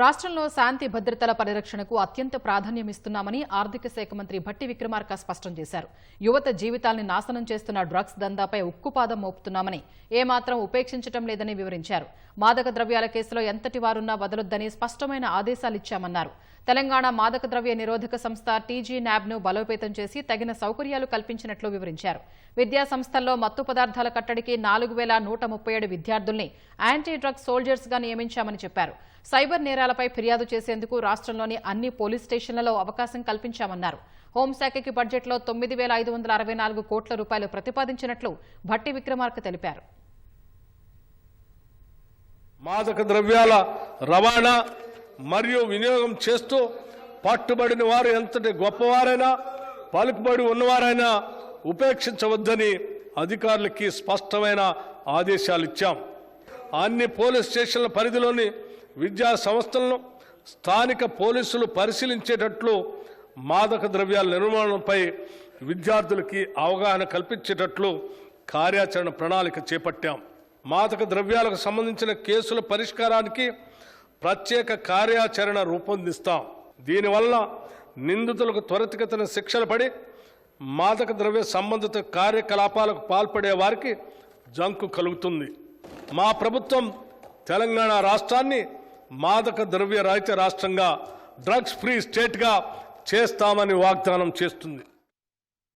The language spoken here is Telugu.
రాష్ట్రంలో శాంతి భద్రతల పరిరక్షణకు అత్యంత ప్రాధాన్యమిస్తున్నామని ఆర్థిక శాఖ మంత్రి భట్టి విక్రమార్క స్పష్టం చేశారు. యువత జీవితాల్ని నాశనం చేస్తున్న డ్రగ్స్ దందాపై ఉక్కుపాదం మోపుతున్నామని ఏమాత్రం ఉపేక్షించడం లేదని వివరించారు. మాదక ద్రవ్యాల కేసులో ఎంతటి వారున్నా వదలొద్దని స్పష్టమైన ఆదేశాలిచ్చామన్నారు. తెలంగాణ మాదక ద్రవ్య నిరోధక సంస్థ టీజీ న్యాబ్ను బలోపేతం చేసి తగిన సౌకర్యాలు కల్పించినట్లు వివరించారు. విద్యా సంస్థల్లో మత్తు పదార్థాల కట్టడికి నాలుగు వేల నూట ముప్పై ఏడు విద్యార్థుల్ని యాంటీ డ్రగ్స్ సోల్జర్స్గా నియమించామని చెప్పారు. సైబర్ నేరాలపై ఫిర్యాదు చేసేందుకు రాష్ట్రంలోని అన్ని పోలీస్ స్టేషన్లలో అవకాశం కల్పించామన్నారు. హోంశాఖకి బడ్జెట్లో తొమ్మిది వేల ఐదు వందల అరవై నాలుగు కోట్ల రూపాయలు ప్రతిపాదించినట్లు భట్టి విక్రమార్క తెలిపారు. మాదక ద్రవ్యాల రవాణా మరియు వినియోగం చేస్తూ పట్టుబడిన వారు ఎంతటి గొప్పవారైనా పలుకుబడి ఉన్నవారైనా ఉపేక్షించవద్దని అధికారులకి స్పష్టమైన ఆదేశాలు ఇచ్చాం. అన్ని పోలీస్ స్టేషన్ల పరిధిలోని విద్యా సంస్థలను స్థానిక పోలీసులు పరిశీలించేటట్లు మాదక ద్రవ్యాల నిర్మాణంపై విద్యార్థులకి అవగాహన కల్పించేటట్లు కార్యాచరణ ప్రణాళిక చేపట్టాం. మాదక ద్రవ్యాలకు సంబంధించిన కేసుల పరిష్కారానికి ప్రత్యేక కార్యాచరణ రూపొందిస్తాం. దీనివల్ల నిందితులకు త్వరితగతిన శిక్షలు పడి మాదక ద్రవ్య సంబంధిత కార్యకలాపాలకు పాల్పడే వారికి జంకు కలుగుతుంది. మా ప్రభుత్వం తెలంగాణ రాష్ట్రాన్ని మాదక ద్రవ్య రాహిత రాష్ట్రంగా డ్రగ్స్ ఫ్రీ స్టేట్గా చేస్తామని వాగ్దానం చేస్తుంది.